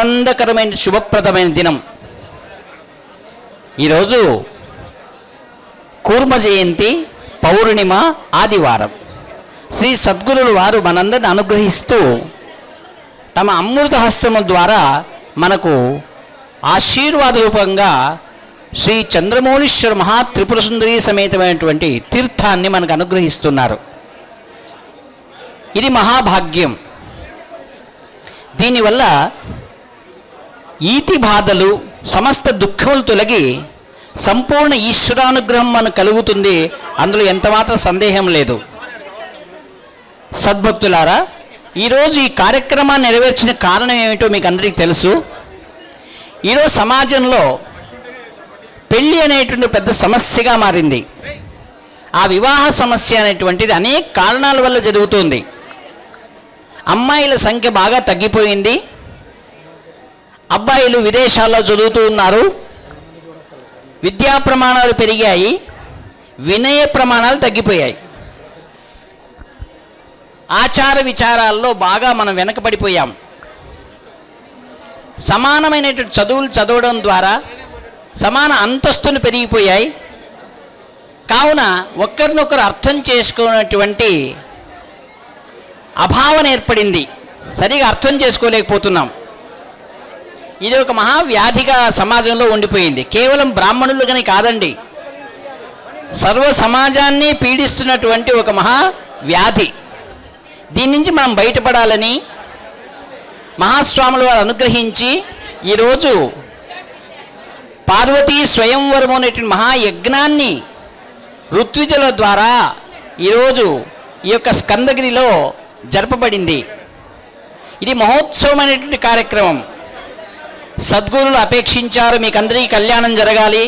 ఆనందకరమైన శుభప్రదమైన దినం. ఈరోజు కూర్మ జయంతి పౌర్ణిమ ఆదివారం. శ్రీ సద్గురులు వారు మనందరిని అనుగ్రహిస్తూ తమ అమృత హస్తము ద్వారా మనకు ఆశీర్వాద రూపంగా శ్రీ చంద్రమౌళీశ్వర మహా త్రిపుర సుందరి సమేతమైనటువంటి తీర్థాన్ని మనకు అనుగ్రహిస్తున్నారు. ఇది మహాభాగ్యం. దీనివల్ల ఈతి బాధలు సమస్త దుఃఖములు తొలగి సంపూర్ణ ఈశ్వరానుగ్రహం మనకు కలుగుతుంది. అందులో ఎంతమాత్రం సందేహం లేదు. సద్భక్తులారా ఈరోజు ఈ కార్యక్రమాన్ని నెరవేర్చిన కారణం ఏమిటో మీకు అందరికీ తెలుసు. ఈరోజు సమాజంలో పెళ్ళి అనేటువంటి పెద్ద సమస్యగా మారింది. ఆ వివాహ సమస్య అనేటువంటిది అనేక కారణాల వల్ల జరుగుతుంది. అమ్మాయిల సంఖ్య బాగా తగ్గిపోయింది. అబ్బాయిలు విదేశాల్లో చదువుతూ ఉన్నారు. విద్యా ప్రమాణాలు పెరిగాయి. వినయ ప్రమాణాలు తగ్గిపోయాయి. ఆచార విచారాల్లో బాగా మనం వెనకబడిపోయాం. సమానమైనటువంటి చదువులు చదవడం ద్వారా సమాన అంతస్తులు పెరిగిపోయాయి. కావున ఒకరినొకరు అర్థం చేసుకున్నటువంటి అభావన ఏర్పడింది. సరిగా అర్థం చేసుకోలేకపోతున్నాం. ఇది ఒక మహావ్యాధిగా సమాజంలో ఉండిపోయింది. కేవలం బ్రాహ్మణులు కానీ కాదండి. సర్వ సమాజాన్ని పీడిస్తున్నటువంటి ఒక మహా వ్యాధి దీని నుంచి మనం బయటపడాలని మహాస్వాములు వారు అనుగ్రహించి ఈరోజు పార్వతీ స్వయంవరం అనేటువంటి మహాయజ్ఞాన్ని ఋత్విజుల ద్వారా ఈరోజు ఈ యొక్క స్కందగిరిలో జరపబడింది. ఇది మహోత్సవమైనటువంటి కార్యక్రమం. సద్గురులు అపేక్షించారు మీకు అందరికీ కళ్యాణం జరగాలి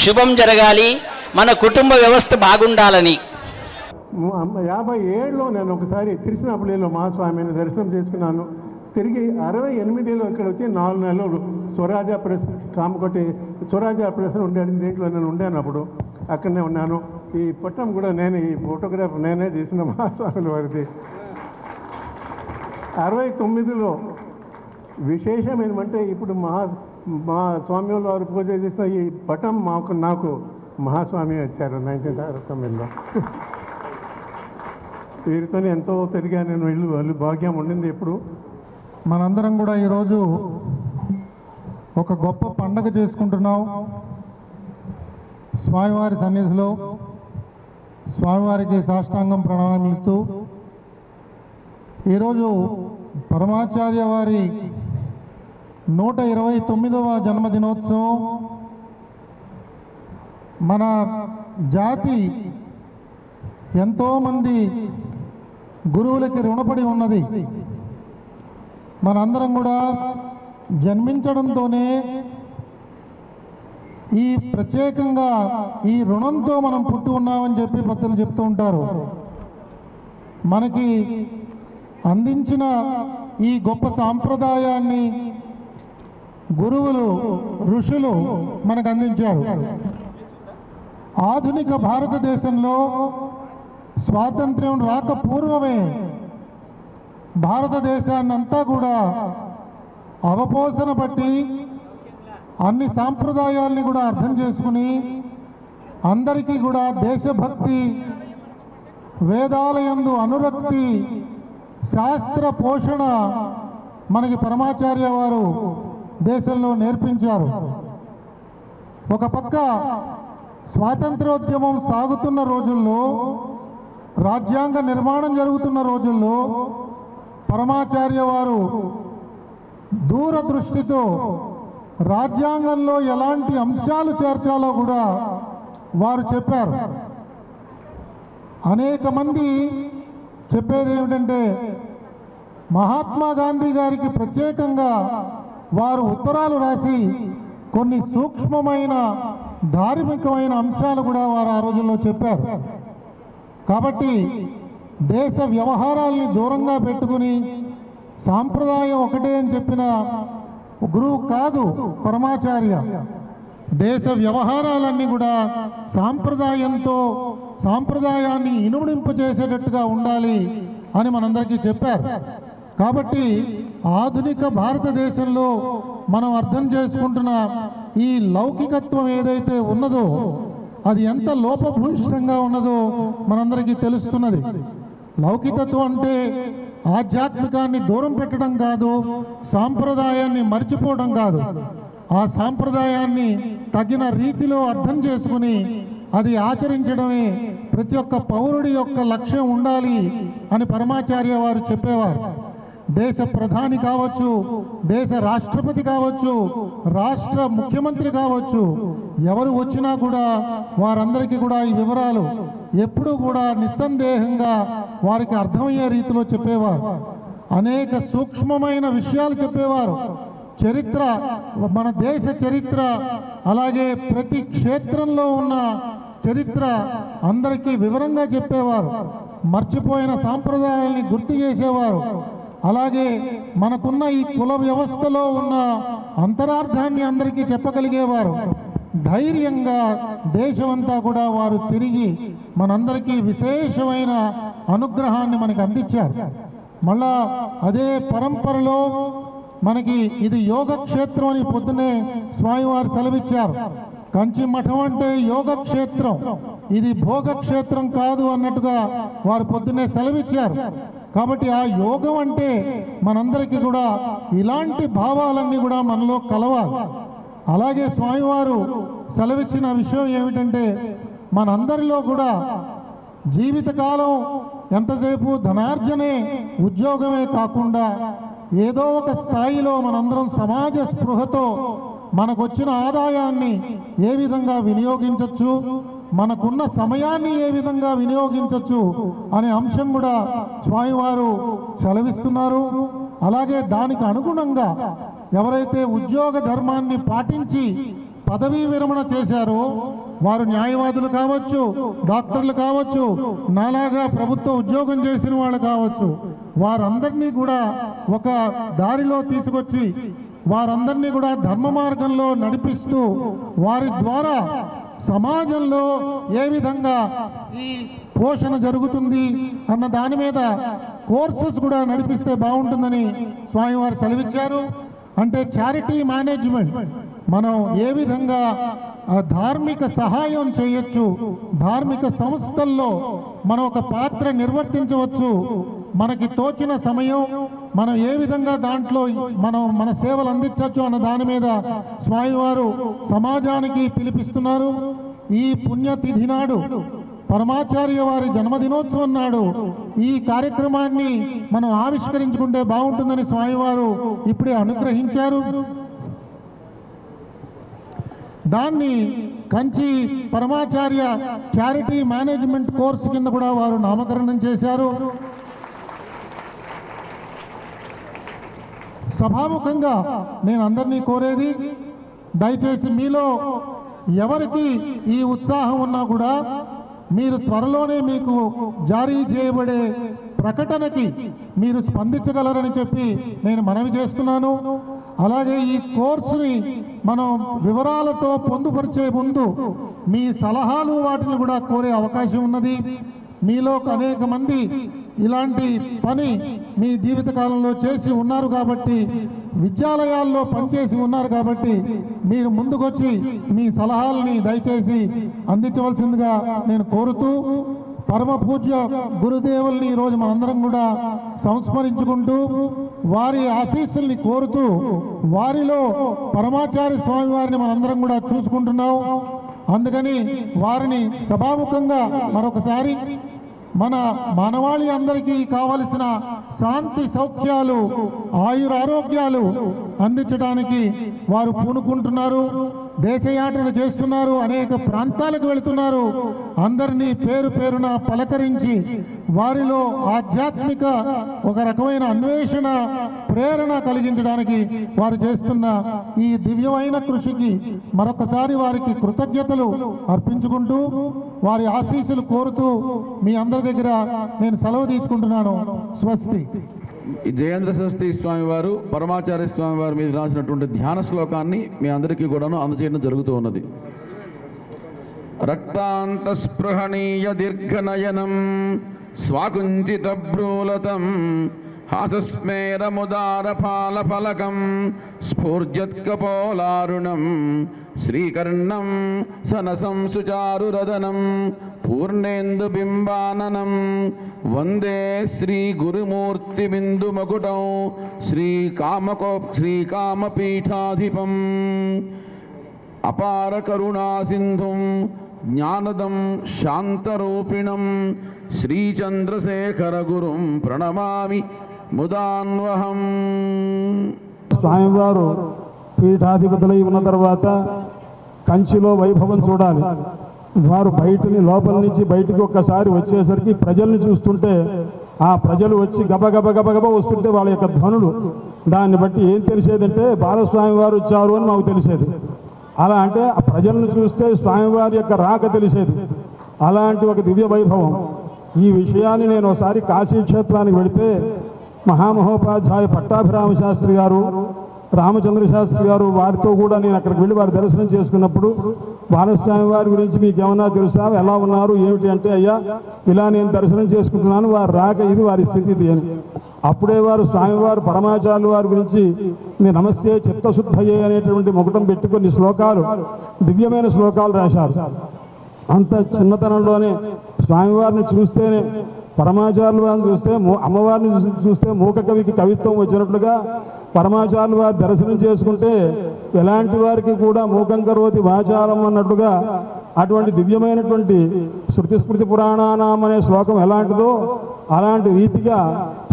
శుభం జరగాలి మన కుటుంబ వ్యవస్థ బాగుండాలని. యాభై ఏడులో నేను ఒకసారి తిరుచినాపల్లిలో మహాస్వామిని దర్శనం చేసుకున్నాను. తిరిగి అరవై ఎనిమిదిలో ఇక్కడ వచ్చి నాలుగు నెలలు స్వరాజ ప్రెస్ కామకొట్టి స్వరాజ ప్రెస్ ఉండేది దీంట్లో నేను ఉండాను అప్పుడు అక్కడనే ఉన్నాను. ఈ పట్టం కూడా నేను ఈ ఫోటోగ్రాఫ్ నేనే తీసిన మహాస్వాముల వారిది. అరవై తొమ్మిదిలో విశేషం ఏమంటే ఇప్పుడు మహా మా స్వామి వారు పూజ చేసిన ఈ పటం మాకు నాకు మహాస్వామి వచ్చారు నైన్టీన్ తొమ్మిదిలో వీరితో ఎంతో తిరిగా నేను వెళ్ళి వాళ్ళు భాగ్యం ఉండింది ఇప్పుడు మనందరం కూడా ఈరోజు ఒక గొప్ప పండగ చేసుకుంటున్నాం. స్వామివారి సన్నిధిలో స్వామివారికి సాష్టాంగం ప్రణాళిస్తూ ఈరోజు పరమాచార్య వారి నూట ఇరవై తొమ్మిదవ జన్మదినోత్సవం. మన జాతి ఎంతోమంది గురువులకి రుణపడి ఉన్నది. మనందరం కూడా జన్మించడంతోనే ఈ ప్రత్యేకంగా ఈ రుణంతో మనం పుట్టి ఉన్నామని చెప్పి భక్తులు చెప్తూ ఉంటారు. మనకి అందించిన ఈ గొప్ప సాంప్రదాయాన్ని గురువులు ఋషులు మనకు అందించారు. ఆధునిక భారతదేశంలో స్వాతంత్ర్యం రాక పూర్వమే భారతదేశాన్నంతా కూడా అవపోసన బట్టి అన్ని సాంప్రదాయాల్ని కూడా అర్థం చేసుకుని అందరికీ కూడా దేశభక్తి వేదాలయందు అనురక్తి శాస్త్ర పోషణ మనకి పరమాచార్య వారు దేశంలో నేర్పించారు. ఒక పక్క స్వాతంత్రోద్యమం సాగుతున్న రోజుల్లో రాజ్యాంగ నిర్మాణం జరుగుతున్న రోజుల్లో పరమాచార్య వారు దూరదృష్టితో రాజ్యాంగంలో ఎలాంటి అంశాలు చేర్చాలో కూడా వారు చెప్పారు. అనేక మంది చెప్పేది ఏమిటంటే మహాత్మా గాంధీ గారికి ప్రత్యేకంగా వారు ఉత్తరాలు రాసి కొన్ని సూక్ష్మమైన ధార్మికమైన అంశాలు కూడా వారు ఆ రోజుల్లో చెప్పారు. కాబట్టి దేశ వ్యవహారాల్ని దూరంగా పెట్టుకుని సాంప్రదాయం ఒకటే అని చెప్పిన గురువు కాదు పరమాచార్య. దేశ వ్యవహారాలన్నీ కూడా సాంప్రదాయంతో సాంప్రదాయాన్ని ఇనుమడింపచేసేటట్టుగా ఉండాలి అని మనందరికీ చెప్పారు. కాబట్టి ఆధునిక భారతదేశంలో మనం అర్థం చేసుకుంటున్న ఈ లౌకికత్వం ఏదైతే ఉన్నదో అది ఎంత లోపభూయిష్టంగా ఉన్నదో మనందరికీ తెలుస్తున్నది. లౌకికత్వం అంటే ఆధ్యాత్మికాన్ని దూరం పెట్టడం కాదు సాంప్రదాయాన్ని మర్చిపోవడం కాదు. ఆ సాంప్రదాయాన్ని తగిన రీతిలో అర్థం చేసుకుని అది ఆచరించడమే ప్రతి ఒక్క పౌరుడి యొక్క లక్ష్యం ఉండాలి అని పరమాచార్య వారు చెప్పేవారు. దేశ ప్రధాని కావచ్చు దేశ రాష్ట్రపతి కావచ్చు రాష్ట్ర ముఖ్యమంత్రి కావచ్చు ఎవరు వచ్చినా కూడా వారందరికీ కూడా ఈ వివరాలు ఎప్పుడూ కూడా నిస్సందేహంగా వారికి అర్థమయ్యే రీతిలో చెప్పేవారు. అనేక సూక్ష్మమైన విషయాలు చెప్పేవారు. చరిత్ర మన దేశ చరిత్ర అలాగే ప్రతి క్షేత్రంలో ఉన్న చరిత్ర అందరికీ వివరంగా చెప్పేవారు. మర్చిపోయిన సాంప్రదాయాల్ని గుర్తు చేసేవారు. అలాగే మనకున్న ఈ కుల వ్యవస్థలో ఉన్న అంతరార్థాన్ని అందరికీ చెప్పగలిగేవారు. ధైర్యంగా దేశమంతా కూడా వారు తిరిగి మనందరికీ విశేషమైన అనుగ్రహాన్ని మనకి అందించారు. మళ్ళా అదే పరంపరలో మనకి ఇది యోగక్షేత్రం అని పొద్దునే స్వామివారు సెలవిచ్చారు. కంచి మఠం అంటే యోగక్షేత్రం. ఇది భోగక్షేత్రం కాదు అన్నట్టుగా వారు పొద్దునే సెలవిచ్చారు. కాబట్టి ఆ యోగం అంటే మనందరికీ కూడా ఇలాంటి భావాలన్నీ కూడా మనలో కలవాలి. అలాగే స్వామివారు సెలవిచ్చిన విషయం ఏమిటంటే మనందరిలో కూడా జీవితకాలం ఎంతసేపు ధనార్జనే ఉద్యోగమే కాకుండా ఏదో ఒక స్థాయిలో మనందరం సమాజ స్పృహతో మనకొచ్చిన ఆదాయాన్ని ఏ విధంగా వినియోగించవచ్చు మనకున్న సమయాన్ని ఏ విధంగా వినియోగించవచ్చు అనే అంశం కూడా స్వామివారు సెలవిస్తున్నారు. అలాగే దానికి అనుగుణంగా ఎవరైతే ఉద్యోగ ధర్మాన్ని పాటించి పదవీ విరమణ చేశారో వారు న్యాయవాదులు కావచ్చు డాక్టర్లు కావచ్చు నాలాగా ప్రభుత్వ ఉద్యోగం చేసిన వాళ్ళు కావచ్చు వారందరినీ కూడా ఒక దారిలో తీసుకొచ్చి వారందరినీ కూడా ధర్మ మార్గంలో నడిపిస్తూ వారి ద్వారా సమాజంలో ఏ విధంగా ఈ పోషణ జరుగుతుంది అన్న దాని మీద కోర్సెస్ కూడా నడిపిస్తే బాగుంటుందని స్వామివారు సెలవిచ్చారు. అంటే చారిటీ మేనేజ్మెంట్ మనం ఏ విధంగా ధార్మిక సహాయం చేయొచ్చు ధార్మిక సంస్థల్లో మనం ఒక పాత్ర నిర్వర్తించవచ్చు మనకి తోచిన సమయం మనం ఏ విధంగా దాంట్లో మనం మన సేవలు అందించవచ్చు అన్న దాని మీద స్వామివారు సమాజానికి పిలిపిస్తున్నారు. ఈ పుణ్యతిథి నాడు పరమాచార్య వారి జన్మదినోత్సవం నాడు ఈ కార్యక్రమాన్ని మనం ఆవిష్కరించుకుంటే బాగుంటుందని స్వామివారు ఇప్పుడే అనుగ్రహించారు. దాన్ని Kanchi Paramacharya charity management course కింద కూడా వారు నామకరణం చేశారు. సభాముఖంగా నేను అందరినీ కోరేది దయచేసి మీలో ఎవరికి ఈ ఉత్సాహం ఉన్నా కూడా మీరు త్వరలోనే మీకు జారీ చేయబడే ప్రకటనకి మీరు స్పందించగలరని చెప్పి నేను మనవి చేస్తున్నాను. అలాగే ఈ కోర్సుని మనం వివరాలతో పొందుపరిచే ముందు మీ సలహాలు వాటిని కూడా కోరే అవకాశం ఉన్నది. మీలో అనేక మంది ఇలాంటి పని మీ జీవితకాలంలో చేసి ఉన్నారు కాబట్టి విద్యాలయాల్లో పనిచేసి ఉన్నారు కాబట్టి మీరు ముందుకొచ్చి మీ సలహాలని దయచేసి అందించవలసిందిగా నేను కోరుతూ పరమ పూజ్య గురుదేవుల్ని ఈరోజు మనందరం కూడా సంస్మరించుకుంటూ వారి ఆశీస్సుల్ని కోరుతూ వారిలో పరమాచార్య స్వామి వారిని మనందరం కూడా చూసుకుంటున్నాం. అందుకని వారిని సభాముఖంగా మరొకసారి మన మానవాళి అందరికీ కావలసిన శాంతి సౌఖ్యాలు ఆయురారోగ్యాలు అందించడానికి వారు పూనుకుంటున్నారు. దేశయాత్రలు చేస్తున్నారు అనేక ప్రాంతాలకు వెళుతున్నారు. అందరినీ పేరు పేరున పలకరించి వారిలో ఆధ్యాత్మిక ఒక రకమైన అన్వేషణ ప్రేరణ కలిగించడానికి వారు చేస్తున్న ఈ దివ్యమైన కృషికి మరొకసారి వారికి కృతజ్ఞతలు అర్పించుకుంటూ వారి ఆశీస్సులు కోరుతూ మీ అందరి దగ్గర నేను సెలవు తీసుకుంటున్నాను. స్వస్తి. జయేంద్ర సరస్వతి స్వామి వారు పరమాచార్య స్వామి వారి మీద రాసినటువంటి ధ్యాన శ్లోకాన్ని మీ అందరికీ కూడాను అందజేయడం జరుగుతూ ఉన్నది. రక్తాంతస్పృహణీయ దీర్ఘనయనం స్వాకుంచిత భ్రూలతం హాసస్మేరముదారఫాలఫలకం స్ఫూర్జత్కపోలారుణం శ్రీకర్ణం సనసం సుచారురదనం పూర్ణేందుబింబాననం వందే శ్రీ గురుమూర్తి శ్రీగురుమూర్తిబిందుమకుటం శ్రీకామకో శ్రీకామపీఠాధిపం అపార కరుణా సింధుం. జ్ఞానదం శాంతరూపిణం. శ్రీచంద్రశేఖర గురుం ప్రణమామి ముదాన్వహం. స్వామివారు పీఠాధిపతులై ఉన్న తర్వాత కంచిలో వైభవం చూడాలి. వారు బయటని లోపల నుంచి బయటకు ఒక్కసారి వచ్చేసరికి ప్రజల్ని చూస్తుంటే ఆ ప్రజలు వచ్చి గబగబ గబగబ వస్తుంటే వాళ్ళ యొక్క ధ్వనులు. దాన్ని బట్టి ఏం తెలిసేదంటే బాలస్వామి వారు వచ్చారు అని మాకు తెలిసేది. అలా అంటే ఆ ప్రజలను చూస్తే స్వామివారి యొక్క రాక తెలిసేది. అలాంటి ఒక దివ్య వైభవం. ఈ విషయాన్ని నేను ఒకసారి కాశీ క్షేత్రానికి వెళితే మహామహోపాధ్యాయ పట్టాభిరామ శాస్త్రి గారు రామచంద్ర శాస్త్రి గారు వారితో కూడా నేను అక్కడికి వెళ్ళి వారి దర్శనం చేసుకున్నప్పుడు బాలస్వామి వారి గురించి మీకు ఏమన్నా తెలుసా? ఎలా ఉన్నారు? ఏమిటి అంటే అయ్యా ఇలా నేను దర్శనం చేసుకుంటున్నాను వారు రాక ఇది వారి స్థితి అని. అప్పుడే వారు స్వామివారు పరమాచార్యులు వారి గురించి మీ నమస్తే చిత్తశుద్ధయే అనేటువంటి ముఖటం పెట్టుకుని శ్లోకాలు దివ్యమైన శ్లోకాలు రాశారు. అంత చిన్నతనంలోనే స్వామివారిని చూస్తేనే పరమాచార్యుల వారిని చూస్తే మూ- అమ్మవారిని చూస్తే మూక కవికి కవిత్వం వచ్చినట్లుగా పరమాచార్యుల వారి దర్శనం చేసుకుంటే ఎలాంటి వారికి కూడా మూకం కరోతి వాచారం అన్నట్టుగా అటువంటి దివ్యమైనటువంటి శృతి స్మృతి పురాణానాం అనే శ్లోకం ఎలాంటిదో అలాంటి రీతిగా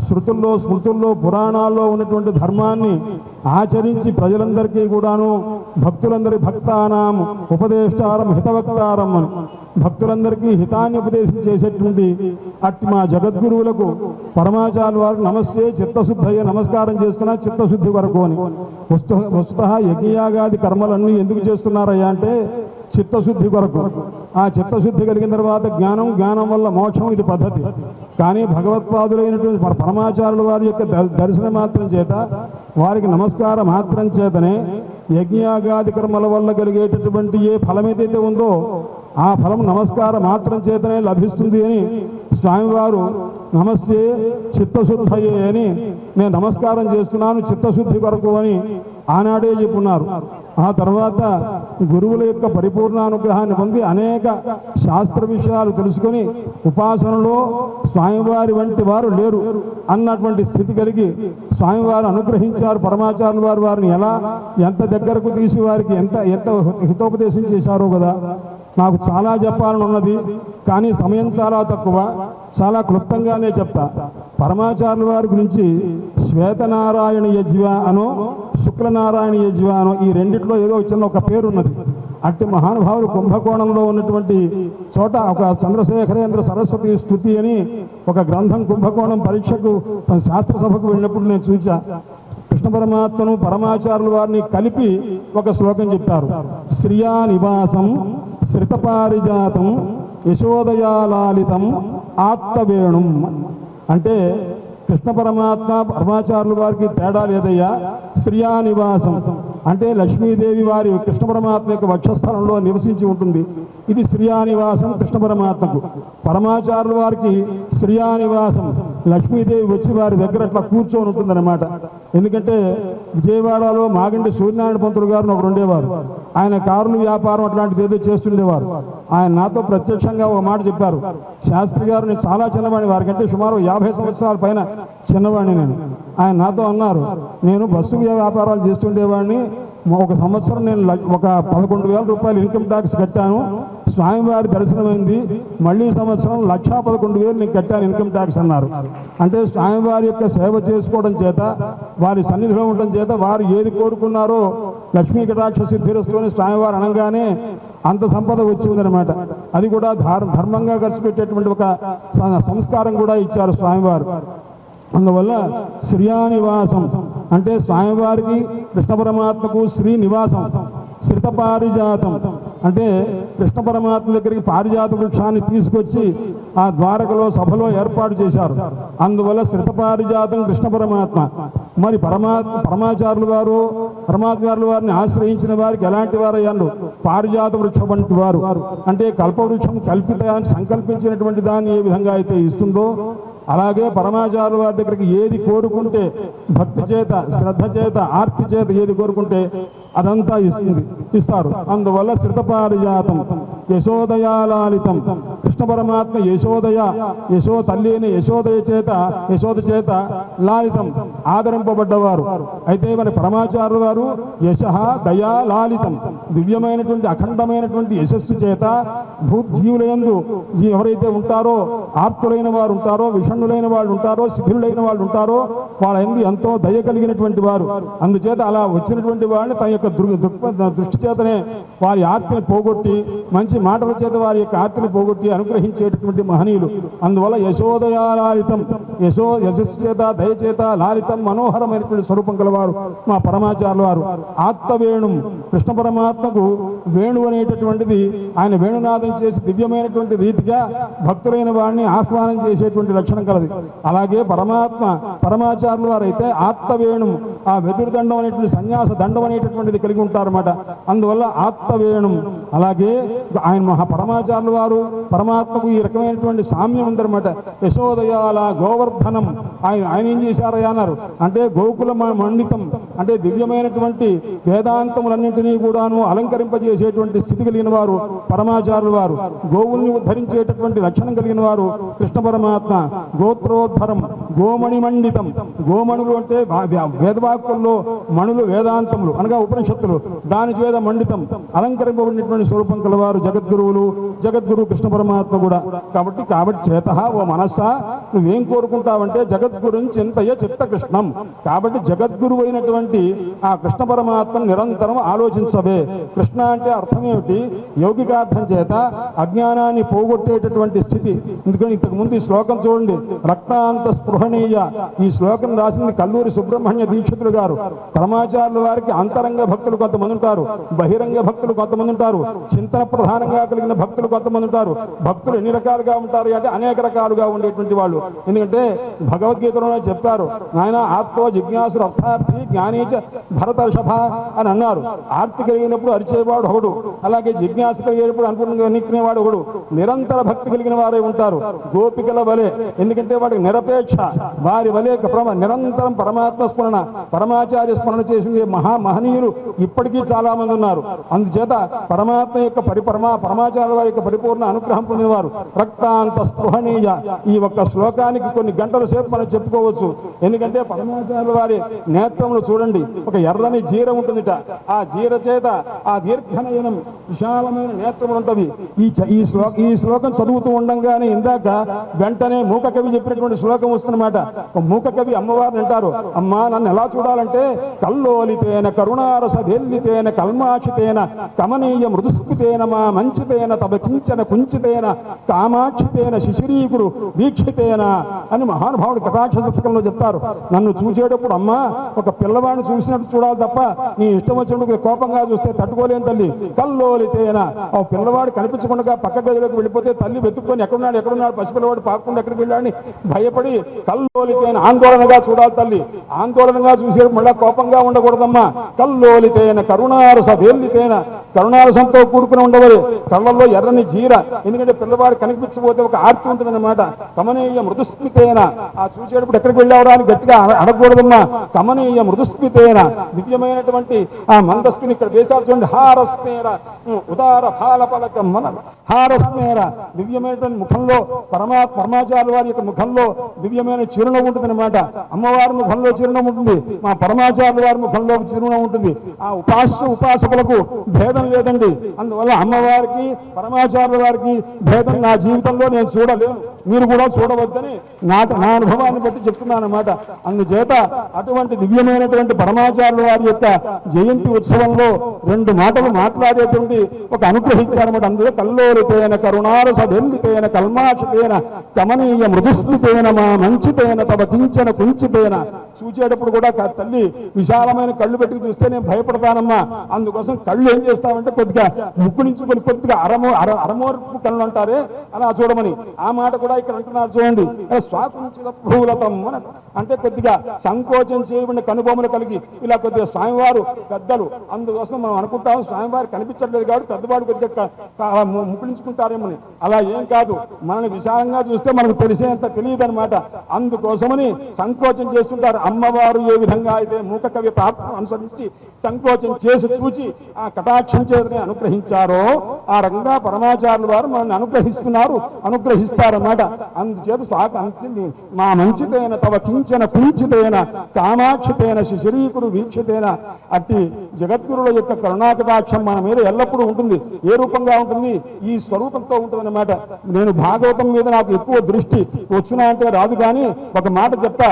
శృతుల్లో స్మృతుల్లో పురాణాల్లో ఉన్నటువంటి ధర్మాన్ని ఆచరించి ప్రజలందరికీ కూడాను భక్తులందరి భక్తానాం ఉపదేష్టారం హితవక్తారం అని. భక్తులందరికీ హితాన్ని ఉపదేశం చేసేటువంటి అట్టి మా జగద్గురువులకు పరమాచార్య వారు నమస్తే చిత్తశుద్ధయ్య నమస్కారం చేస్తున్నా చిత్తశుద్ధి వరకు అని. వస్తు వస్తుత యజ్ఞయాగాది కర్మలన్నీ ఎందుకు చేస్తున్నారయ్యా అంటే చిత్తశుద్ధి కొరకు. ఆ చిత్తశుద్ధి కలిగిన తర్వాత జ్ఞానం జ్ఞానం వల్ల మోక్షం ఇది పద్ధతి. కానీ భగవత్పాదులైనటువంటి పరమాచారుల వారి యొక్క ద- దర్శనం మాత్రం చేత వారికి నమస్కారం మాత్రం చేతనే యజ్ఞాగాది కర్మల వల్ల కలిగేటటువంటి ఏ ఫలం ఏదైతే ఉందో ఆ ఫలం నమస్కారం మాత్రం చేతనే లభిస్తుంది అని స్వామివారు నమస్తే చిత్తశుద్ధయే అని నేను నమస్కారం చేస్తున్నాను చిత్తశుద్ధి కొరకు అని ఆనాడే చెప్పున్నారు. ఆ తర్వాత గురువుల యొక్క పరిపూర్ణ అనుగ్రహాన్ని పొంది అనేక శాస్త్ర విషయాలు తెలుసుకొని ఉపాసనలో స్వామివారి వంటి వారు లేరు అన్నటువంటి స్థితి కలిగి స్వామివారు అనుగ్రహించారు పరమాచార్యుల వారు వారిని ఎలా ఎంత దగ్గరకు తీసి వారికి ఎంత ఎంత హితోపదేశం చేశారో కదా. నాకు చాలా చెప్పాలని ఉన్నది కానీ సమయం చాలా తక్కువ. చాలా క్లుప్తంగానే చెప్తా. పరమాచార్యుల వారి గురించి శ్వేతనారాయణ యజ్వ అనో శుక్లనారాయణ యజ్వ అనో ఈ రెండిట్లో ఏదో చిన్న ఒక పేరు ఉన్నది అట్టి మహానుభావులు కుంభకోణంలో ఉన్నటువంటి చోట ఒక చంద్రశేఖరేంద్ర సరస్వతి స్థుతి అని ఒక గ్రంథం కుంభకోణం పరీక్షకు శాస్త్రసభకు వెళ్ళినప్పుడు నేను చూచా కృష్ణ పరమాత్మను పరమాచారులు వారిని కలిపి ఒక శ్లోకం చెప్పారు. శ్రియా నివాసం శ్రితపారిజాతం యశోదయాలాలితం ఆత్మవేణుం. అంటే కృష్ణ పరమాత్మ పరమాచార్యుల వారికి తేడా లేదయ్యా. శ్రియా నివాసం. అంటే లక్ష్మీదేవి వారి కృష్ణ పరమాత్మ యొక్క వక్షస్థలంలో నివసించి ఉంటుంది. ఇది శ్రియా నివాసం కృష్ణ పరమాత్మకు. పరమాచార్యుల వారికి శ్రియా నివాసం లక్ష్మీదేవి వచ్చి వారి దగ్గర అట్లా కూర్చొని ఉంటుందన్నమాట. ఎందుకంటే విజయవాడలో మాగంటి సూర్యనారాయణ పంతులు గారు ఒకరు ఉండేవారు. ఆయన కారుల వ్యాపారం అట్లాంటిది ఏదో చేస్తుండేవారు. ఆయన నాతో ప్రత్యక్షంగా ఒక మాట చెప్పారు. శాస్త్రి గారు నేను చాలా చిన్నవాడిని వారికంటే సుమారు యాభై సంవత్సరాల పైన చిన్నవాడిని నేను. ఆయన నాతో అన్నారు నేను బస్సు వ్యాపారాలు చేస్తుండేవాడిని. ఒక సంవత్సరం నేను ల- ఒక పదకొండు వేల రూపాయలు ఇన్కమ్ ట్యాక్స్ కట్టాను. స్వామివారి దర్శనమైంది. మళ్ళీ సంవత్సరం లక్షా పదకొండు వేలు నేను కట్టాను ఇన్కమ్ ట్యాక్స్ అన్నారు. అంటే స్వామివారి యొక్క సేవ చేసుకోవడం చేత వారి సన్నిధిలో ఉండడం చేత వారు ఏది కోరుకున్నారో లక్ష్మీ కటాక్ష సిద్ధిరస్తుని స్వామివారు అనగానే అంత సంపద వచ్చిందనమాట అది కూడా ధర్మంగా ఖర్చు పెట్టేటువంటి ఒక సంస్కారం కూడా ఇచ్చారు స్వామివారు. అందువల్ల శ్రీయానివాసం అంటే స్వామివారికి కృష్ణ పరమాత్మకు శ్రీ నివాసం శ్రిత పారిజాతం అంటే కృష్ణ పరమాత్మ దగ్గరికి పారిజాత వృక్షాన్ని తీసుకొచ్చి ఆ ద్వారకలో సభలో ఏర్పాటు చేశారు. అందువల్ల శ్రిత పారిజాతం కృష్ణ పరమాత్మ మరి పరమా పరమాచారులు వారు పరమాచారులు వారిని ఆశ్రయించిన వారికి ఎలాంటి వారు అయ్యారు? పారిజాత వృక్షం వంటి వారు. అంటే కల్పవృక్షం కల్పిత సంకల్పించినటువంటి దాన్ని ఏ విధంగా అయితే ఇస్తుందో అలాగే పరమాచార్య వారి దగ్గరికి ఏది కోరుకుంటే భక్తి చేత శ్రద్ధ చేత ఆర్తి చేత ఏది కోరుకుంటే అదంతా ఇస్తుంది ఇస్తారు. అందువల్ల శ్రుతపారిజాతం యశోదయాలాలితం. పరమాత్మ యశోదయ యశో తల్లి అయిన యశోదయ చేత యశోద చేత లాలితం ఆదరింపబడ్డవారు. అయితే మన పరమాచార్యుల వారు యశ దయా లాలితం దివ్యమైనటువంటి అఖండమైనటువంటి యశస్సు చేత భూ జీవులయందు ఎవరైతే ఉంటారో ఆర్తులైన వారు ఉంటారో విషణులైన వాళ్ళు ఉంటారో శిథిరులైన వాళ్ళు ఉంటారో వాళ్ళ ఎందు ఎంతో దయ కలిగినటువంటి వారు. అందుచేత అలా వచ్చినటువంటి వాళ్ళని తన యొక్క దృష్టి చేతనే వారి ఆర్తిని పోగొట్టి మంచి మాటల చేత వారి యొక్క ఆర్తిని పోగొట్టి అనుగ్రహించేటటువంటి మహనీయులు. అందువల్ల యశోదయాలాలితం యశో యశస్చేత చేత దయచేత లాలితం మనోహరమైనటువంటి స్వరూపం గలవారు మా పరమాచార్యుల వారు. ఆత్మవేణుం కృష్ణ పరమాత్మకు వేణు అనేటటువంటిది ఆయన వేణునాదం చేసి దివ్యమైనటువంటి రీతిగా భక్తులైన వాడిని ఆహ్వానం చేసేటువంటి లక్షణం కలది. అలాగే పరమాత్మ పరమాచార్యుల వారు అయితే ఆత్మవేణుం ఆ వెదురు దండం అనేటువంటి సన్యాస దండం అనేటటువంటిది కలిగి ఉంటారన్నమాట. అందువల్ల ఆత్మవేణుం అలాగే ఆయన మహా పరమాచార్యుల వారు పరమాత్మకు ఈ రకమైనటువంటి సామ్యం ఉందన్నమాట. యశోదయాల గోవర్ధనం. ఆయన ఆయన ఏం చేశారయ్యా అన్నారు. అంటే గోకుల మ- మండితం అంటే దివ్యమైనటువంటి వేదాంతములన్నింటినీ కూడాను అలంకరింపజేసేటువంటి స్థితి కలిగిన వారు పరమాచారులు వారు. గోవుల్ని ఉద్ధరించేటటువంటి లక్షణం కలిగిన వారు కృష్ణ పరమాత్మ. గోత్రోద్ధరం గోమణి మండితం. గోమణులు అంటే వేదవాక్యంలో మణులు వేదాంతములు అనగా ఉపనిషత్తులు. దాని చేత మండితం. అలంకరింపబడినటువంటి స్వరూపం కలవారు జగద్గురువులు. జగద్గురు కృష్ణ పరమాత్మ. కూడా. కాబట్టి కాబట్టి చేత ఓ మనస్సా నువ్వేం కోరుకుంటావంటే జగద్గురుని చింతయ చిత్త కృష్ణం కాబట్టి జగద్గురు అయినటువంటి ఆ కృష్ణ పరమాత్మను నిరంతరం ఆలోచించవే. కృష్ణ అంటే అర్థం ఏమిటి యౌగికార్థం చేత అజ్ఞానాన్ని పోగొట్టేటటువంటి స్థితి. ఎందుకని ఇంతకుముందు ఈ శ్లోకం చూడండి. రక్తాంత స్పృహణీయ. ఈ శ్లోకం రాసింది కల్లూరి సుబ్రహ్మణ్య దీక్షితులు గారు. పరమాచార్యుల వారికి అంతరంగ భక్తులు కొంతమంది ఉంటారు. బహిరంగ భక్తులు కొంతమంది ఉంటారు. చింతన ప్రధానంగా కలిగిన భక్తులు కొంతమంది ఉంటారు. భక్తులు ఎన్ని రకాలుగా ఉంటారు అంటే అనేక రకాలుగా ఉండేటువంటి వాళ్ళు. ఎందుకంటే భగవద్గీతలోనే చెప్పారు నాయన ఆత్మో జిజ్ఞాసు అర్థార్థి జ్ఞానీచ భరతర్షభ అని అన్నారు. ఆర్తి కలిగినప్పుడు అరిచేవాడు ఒకడు అలాగే జిజ్ఞాస కలిగినప్పుడు అనుకున్న ఎన్నికనేవాడు ఒకడు. నిరంతర భక్తి కలిగిన వారే ఉంటారు. గోపికల వలె ఎందుకంటే వాడికి నిరపేక్ష. వారి వలె నిరంతరం పరమాత్మ స్మరణ పరమాచార్య స్మరణ చేసిన మహా మహనీయులు ఇప్పటికీ చాలా మంది ఉన్నారు. అందుచేత పరమాత్మ యొక్క పరిపరమా పరమాచార్య వారి యొక్క పరిపూర్ణ అనుగ్రహం పొందినవారు రక్తాంత స్పృహణీయ ఈ ఒక్క శ్లోకానికి కొన్ని గంటల సేపు మనం చెప్పుకోవచ్చు. ఎందుకంటే పరమాచార్య వారి నేత్రములు చూడండి. ఒక ఎర్రని జీర ఉంటుందిట. ఆ జీర చేత ఆ దీర్ఘనయనం విశాలమైన నేత్రములు ఉంటవి. ఈ ఈ శ్లోక ఈ శ్లోకం చదువుతూ ఉండంగానే ఇందాక వెంటనే మూక కవి చెప్పినటువంటి శ్లోకం వస్తుందన్నమాట మూక కవి అమ్మవారిని అంటారు. అమ్మా నన్ను ఎలా చూడాలంటే కల్లోలితేన కరుణారస దేల్లితేన కల్మాషితేన కమనీయ మృదుస్మితేన మా మంచితేన తమ కించన కుంచితేన కామాక్షితేన శిశిరీకుడు వీక్షితేన అని మహానుభావుడు కటాక్ష పుస్తకంలో చెప్తారు. నన్ను చూసేటప్పుడు అమ్మా ఒక పిల్లవాడిని చూసినట్టు చూడాలి తప్ప నీ ఇష్టం వచ్చినప్పుడు కోపంగా చూస్తే తట్టుకోలేని తల్లి. కల్లోలితేన. ఆ పిల్లవాడు కనిపించకుండా పక్క గదిలోకి వెళ్ళిపోతే తల్లి వెతుక్కొని ఎక్కడున్నాడు ఎక్కడున్నాడు పసిపిల్లవాడు పాకుండా ఎక్కడికి వెళ్ళాడని భయపడి కల్లోలితేన ఆందోళనగా చూడాలి తల్లి. ఆందోళనగా చూసేటప్పుడు మళ్ళా కోపంగా ఉండకూడదమ్మా. కల్లోలితేన కరుణారస వేల్లితేన. కరుణారసంతో కూడుకుని ఉండవరు కళ్ళల్లో ఎర్రని జీర. ఎందుకంటే పిల్లవాడు కనిపించబోతే ఒక ఆర్తి ఉంటుందన్నమాట. కమనీయ మృదుస్మితేన. ఆ చూసేటప్పుడు ఎక్కడికి వెళ్ళావరా అని గట్టిగా అడగకూడదమ్మా. కమనీయ మృదుస్మితేన. దివ్యమైనటువంటి ఆ మందస్సుని ఇక్కడ దేశాలు చూడండి. హారస్మేర. ఉదార ఫాలపలక మన హారస్మేర దివ్యమైనటువంటి ముఖంలో పరమా పరమాచార్య వారి యొక్క ముఖంలో దివ్యమైన చిరునవ్వు ఉంటుందన్నమాట అమ్మవారి ముఖంలో చిరునవ్వు ఉంటుంది. మా పరమాచార్య వారి ముఖంలో చిరునవ్వు ఉంటుంది. ఆ ఉపాస్య ఉపాసకులకు భేదం లేదండి. అందువల్ల అమ్మవారికి పరమాచార్య వారికి భేదం నా జీవితంలో నేను చూడలేను. మీరు కూడా చూడవద్దని నా నా అనుభవాన్ని బట్టి చెప్తున్నాను అనమాట అందుచేత అటువంటి దివ్యమైనటువంటి పరమాచార్యుల వారి యొక్క జయంతి ఉత్సవంలో రెండు మాటలు మాట్లాడేటువంటి ఒక అనుగ్రహించారన్నమాట. అందులో కల్లో కరుణారస వెల్లితేన కల్మాషితేన కమనీయ మృదుస్మితేన మా మంచితేన తమ కించన కుంచితేన చూచేటప్పుడు కూడా తల్లి విశాలమైన కళ్ళు పెట్టుకు చూస్తే నేను భయపడతానమ్మా. అందుకోసం కళ్ళు ఏం చేస్తామంటే కొద్దిగా ముక్కు నుంచి కొన్ని కొద్దిగా అరమో అర అరమోర్పు కళ్ళు అంటారే. అలా చూడమని. ఆ మాట కూడా ఇక్కడ అంటున్నారు చూడండి. స్వాతంత్ర భూలతం అంటే కొద్దిగా సంకోచం చేయబడిన కనుబొమ్మలు కలిగి ఇలా కొద్దిగా స్వామివారు పెద్దలు. అందుకోసం మనం అనుకుంటాం స్వామివారు కనిపించట్లేదు కాబట్టి పెద్దవాడు కొద్దిగా ముప్పించుకుంటారేమని అలా ఏం కాదు. మనల్ని విశాలంగా చూస్తే మనకు తెలిసేంత తెలియదు అనమాట అందుకోసమని సంకోచం చేస్తుంటారు. అమ్మవారు ఏ విధంగా అయితే మూక కవి ప్రార్థన అనుసరించి సంకోచం చేసి చూచి ఆ కటాక్షం చేతని అనుగ్రహించారో ఆ రకంగా పరమాచారుల వారు మనల్ని అనుగ్రహిస్తున్నారు. అనుగ్రహిస్తారన్నమాట. అందుచేత సాక మా మంచిదైన తవ కించన కుంచితైన కామాక్షితైన శిశరీకుడు వీక్షితైన అట్టి జగద్గురుల యొక్క కరుణాకటాక్షం మన మీద ఎల్లప్పుడూ ఉంటుంది. ఏ రూపంగా ఉంటుంది? ఈ స్వరూపంతో ఉంటుందన్నమాట. నేను భాగవతం మీద నాకు ఎక్కువ దృష్టి వచ్చినా అంటే రాదు కానీ ఒక మాట చెప్తా.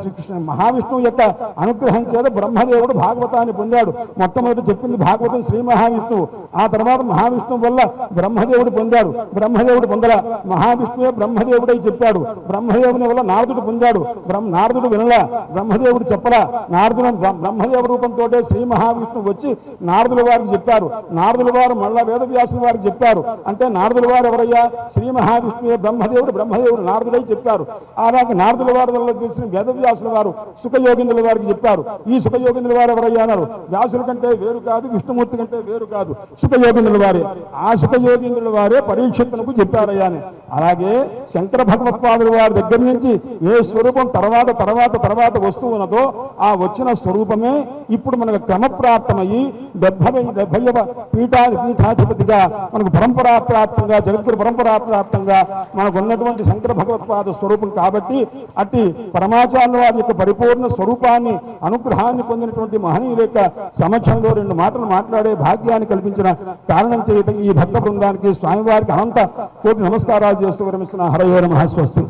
శ్రీకృష్ణ మహావిష్ణువు యొక్క అనుగ్రహం చేత బ్రహ్మదేవుడు భాగవతాన్ని పొందాడు. మొట్టమొదటి చెప్పింది భాగవతం శ్రీ మహావిష్ణువు. ఆ తర్వాత మహావిష్ణువు వల్ల బ్రహ్మదేవుడు పొందాడు. బ్రహ్మదేవుడు పొందల మహావిష్ణువే బ్రహ్మదేవుడై చెప్పాడు. బ్రహ్మదేవుని వల్ల నారదుడు పొందాడు. బ్రహ్మ నారదుడు వినలా. బ్రహ్మదేవుడు చెప్పలా. నారదుడు బ్ర- బ్రహ్మదేవ రూపంతో శ్రీ మహావిష్ణువు వచ్చి నారదుల వారికి చెప్పారు. నారదుల వారు మళ్ళా వేదవ్యాసుల వారికి చెప్పారు. అంటే నారదుల వారు ఎవరయ్యా? శ్రీ మహావిష్ణువే బ్రహ్మదేవుడు బ్రహ్మదేవుడు నారదుడై చెప్పారు. అలాగే నారదుల వారి వల్ల తెలిసిన వేదవ్యాసుల వారు సుఖయోగిందుల వారికి చెప్పారు. ఈ సుఖయోగిందుల వారు ఎవరయ్యా అన్నారు? వ్యాసుల కంటే వేరు కాదు విష్ణుమూర్తి కంటే వేరు కాదు. సుఖయోగిందుల వారే. ఆ సుఖయోగిందుల వారే పరీక్షితులకు చెప్పారయ్యా అని. అలాగే శంకర భగవత్పాదుల వారి దగ్గర నుంచి ఏ స్వరూపం తర్వాత తర్వాత తర్వాత వస్తూ ఉన్నదో ఆ వచ్చిన స్వరూపమే ఇప్పుడు మనకు క్రమప్రాప్తమయ్యి డెబ్బై డెబ్బైవ పీఠా పీఠాధిపతిగా మనకు పరంపరాప్రాప్తంగా జగద్గురు పరంపరాప్రాప్తంగా మనకు ఉన్నటువంటి శంకర భగవత్పాద స్వరూపం కాబట్టి అట్టి పరమాచార్య వారి యొక్క పరిపూర్ణ స్వరూపాన్ని అనుగ్రహాన్ని పొందినటువంటి మహనీయుల యొక్క సమక్షంలో రెండు మాటలు మాట్లాడే భాగ్యాన్ని కల్పించిన కారణం చేయటం ఈ భక్త బృందానికి స్వామివారికి అనంత కోటి నమస్కారాలు చేస్తూ విరమిస్తున్న హరయోర మహాస్వస్తు